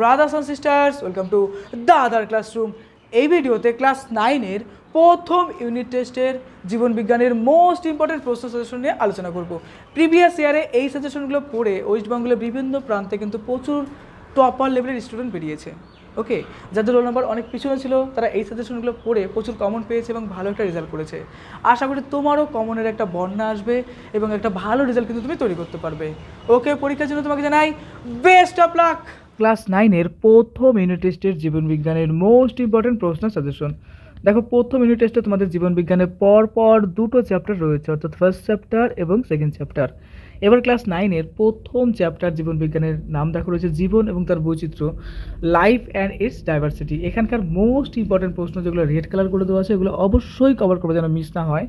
Brothers and sisters welcome to the other classroom এই ভিডিওতে class নাইনের প্রথম ইউনিট টেস্টের জীবনবিজ্ঞানের মোস্ট ইম্পর্টেন্ট প্রশ্ন সাজেশন নিয়ে আলোচনা করব। প্রিভিয়াস ইয়ারে এই সাজেশনগুলো পড়ে ওয়েস্ট বেঙ্গলের বিভিন্ন প্রান্তে কিন্তু প্রচুর টপার লেভেলের স্টুডেন্ট বেরিয়েছে। ওকে যাদের রোল নাম্বার অনেক পিছনে ছিল, তারা এই সাজেশনগুলো পড়ে প্রচুর কমন পেয়েছে এবং ভালো একটা রেজাল্ট করেছে। আশা করি তোমারও কমনের একটা বন্যা আসবে এবং একটা ভালো রেজাল্ট কিন্তু তুমি তৈরি করতে পারবে। ওকে পরীক্ষার জন্য তোমাকে জানাই বেস্ট অফ লাক ক্লাস নাইনের প্রথম ইউনিট টেস্টের জীবন বিজ্ঞানের মোস্ট ইম্পর্টেন্ট প্রশ্ন সাজেশন দেখো, প্রথম ইউনিট টেস্টে তোমাদের পর পর দুটো চ্যাপ্টার রয়েছে, অর্থাৎ ফার্স্ট চ্যাপ্টার এবং সেকেন্ড চ্যাপ্টার এবার ক্লাস নাইনের প্রথম চ্যাপ্টার জীবন বিজ্ঞানের নাম দেখো রয়েছে, জীবন এবং তার বৈচিত্র্য লাইফ অ্যান্ড ইটস ডাইভার্সিটি এখানকার মোস্ট ইম্পর্টেন্ট প্রশ্ন যেগুলো রেড কালার করে দেওয়া আছে এগুলো অবশ্যই কভার করবে যেন মিস না হয়।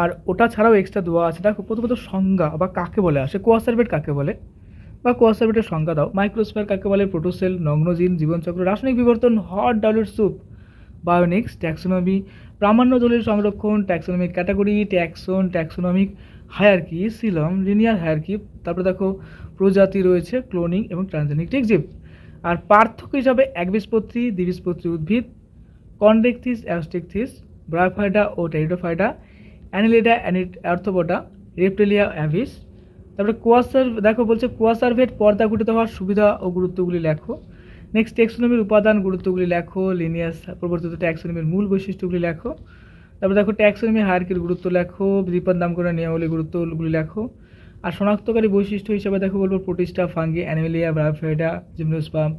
আর ওটা ছাড়াও এক্সট্রা দেওয়া আছে, দেখো, প্রথমত সংজ্ঞা বা কাকে বলে আসে কোয়াসার্ভেট কাকে বলে? বা কোয়াসার্ভেটের সংজ্ঞা দাও। মাইক্রোস্ফেয়ার কাকে বলে? প্রোটোসেল নগ্নজিন জীবনচক্র, রাসায়নিক বিবর্তন হট ডাউলের স্যুপ বায়োনিক্স ট্যাক্সোনমি প্রামাণ্য দলের সংরক্ষণ taxonomic category taxon taxonomic hierarchy Silam linear hierarchy তারপরে দেখো প্রজাতি রয়েছে ক্লোনিং এবং ট্রানজেনিক টেক্সিভ আর পার্থক্য হিসাবে একবীজপত্রী, দ্বিবীজপত্রী উদ্ভিদ কন্ডেকথিস অ্যাস্টিকথিস ব্রায়োফাইডা ও টেরিডোফাইডা অ্যানিলিডা অ্যানিট অ্যার্থোবোটা রেপটেলিয়া অ্যাভিস তারপরে কোয়াসার দেখো বলছে কোয়াসার্ভেট পর্দা গঠিত হওয়ার সুবিধা ও গুরুত্বগুলি লেখো। নেক্সট ট্যাক্সোনমির উপাদান গুরুত্বগুলি লেখো লিনিয়াস প্রবর্তিত ট্যাক্সোনমির মূল বৈশিষ্ট্যগুলি লেখো। তারপর দেখো ট্যাক্সোনমি হায়ারকির গুরুত্ব লেখো বিপদ নাম করে নিয়মাবলী গুরুত্বগুলি লেখো। আর শনাক্তকারী বৈশিষ্ট্য হিসাবে দেখো বলব protista fungi animalia bryophyta gymnosperm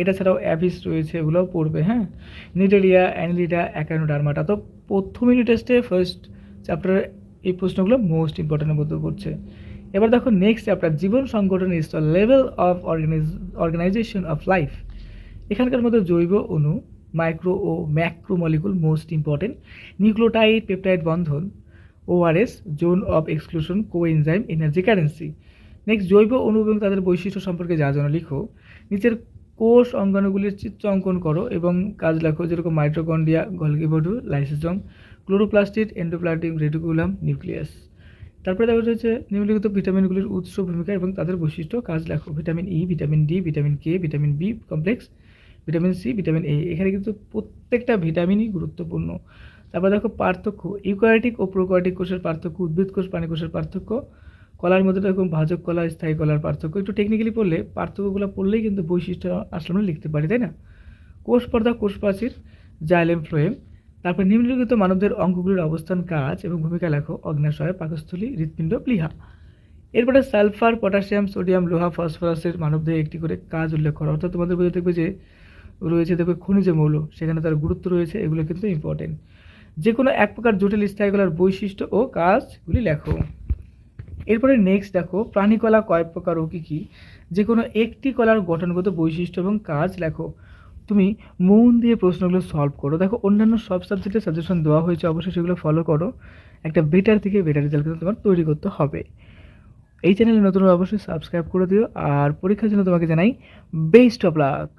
এটা ছাড়াও অ্যাভিস রয়েছে, এগুলোও পড়বে হ্যাঁ? নিডেলিয়া অ্যানিলিডা অ্যাকানোডার্মাটা তো প্রথম ইউনিট টেস্টে ফার্স্ট চ্যাপ্টারের এই প্রশ্নগুলো মোস্ট ইম্পর্টেন্টের মধ্যে পড়ছে। এবার দেখো নেক্সট চ্যাপ্টার জীবন সংগঠন is the level of organize organization of life এখানকার মধ্যে জৈব অণু micro O macro molecule most important nucleotide, peptide Bandhan ORS zone of exclusion coenzyme energy currency next জৈব অণু এবং তাদের বৈশিষ্ট্য সম্পর্কে যা যেন লিখো, নিচের কোষ অঙ্গাণুগুলির চিত্র অঙ্কন করো এবং কাজ লেখো যেরকম mitochondria golgi body lysosome chloroplastid endoplasmic reticulum nucleus তারপরে দেখা হচ্ছে নিম্নলিখিত ভিটামিনগুলির উৎস, ভূমিকা এবং তাদের বৈশিষ্ট্য, কাজ লেখো, vitamin E vitamin D vitamin K vitamin B complex vitamin C vitamin A এখানে কিন্তু প্রত্যেকটা ভিটামিনই গুরুত্বপূর্ণ। তারপর দেখো পার্থক্য ইউক্যারিটিক ও প্রোক্যারিটিক কোষের পার্থক্য, উদ্ভিদ কোষ, প্রাণী কোষের পার্থক্য। কলার মধ্যে দেখো ভাজক কলা, স্থায়ী কলার পার্থক্য। একটু টেকনিক্যালি পড়লে পার্থক্যগুলো পড়লেই কিন্তু বৈশিষ্ট্য আসলে লিখতে পারি, তাই না? কোষ পর্দা, কোষ প্রাচীর জাইলেম ফ্লোয়েম তারপর নিম্নলিখিত মানবদের অঙ্গগুলির অবস্থান কাজ এবং ভূমিকা লেখো অগ্নাশয় পাকস্থলী, হৃৎপিণ্ড, প্লীহা। এরপরে সালফার, পটাশিয়াম, সোডিয়াম, লোহা, ফসফরাসের মানবদের একটি করে কাজ উল্লেখ করা। অর্থাৎ তোমাদের বইতে দেখবে যে রয়েছে দেখবে খনিজ মৌল, সেখানে তার গুরুত্ব রয়েছে, এগুলো কিন্তু ইম্পর্টেন্ট যে কোনো এক প্রকার জটিল স্থায়ীকলার বৈশিষ্ট্য ও কাজগুলি লেখো। এরপরে নেক্সট দেখো প্রাণীকলা কয় প্রকার ও কী কী? যে কোনো একটি কলার গঠনগত বৈশিষ্ট্য এবং কাজ লেখো। তুমি মন দিয়ে প্রশ্নগুলো সলভ করো। দেখো, অন্যান্য সব সাবজেক্টের সাজেশন দেওয়া হয়েছে, অবশ্যই সেগুলো ফলো করো। একটা বেটার থেকে বেটার রেজাল্ট কিন্তু তোমার তৈরি করতে হবে। এই চ্যানেলে নতুন অবশ্যই সাবস্ক্রাইব করে দিও, আর পরীক্ষার জন্য তোমাকে জানাই বেস্ট অফ লাক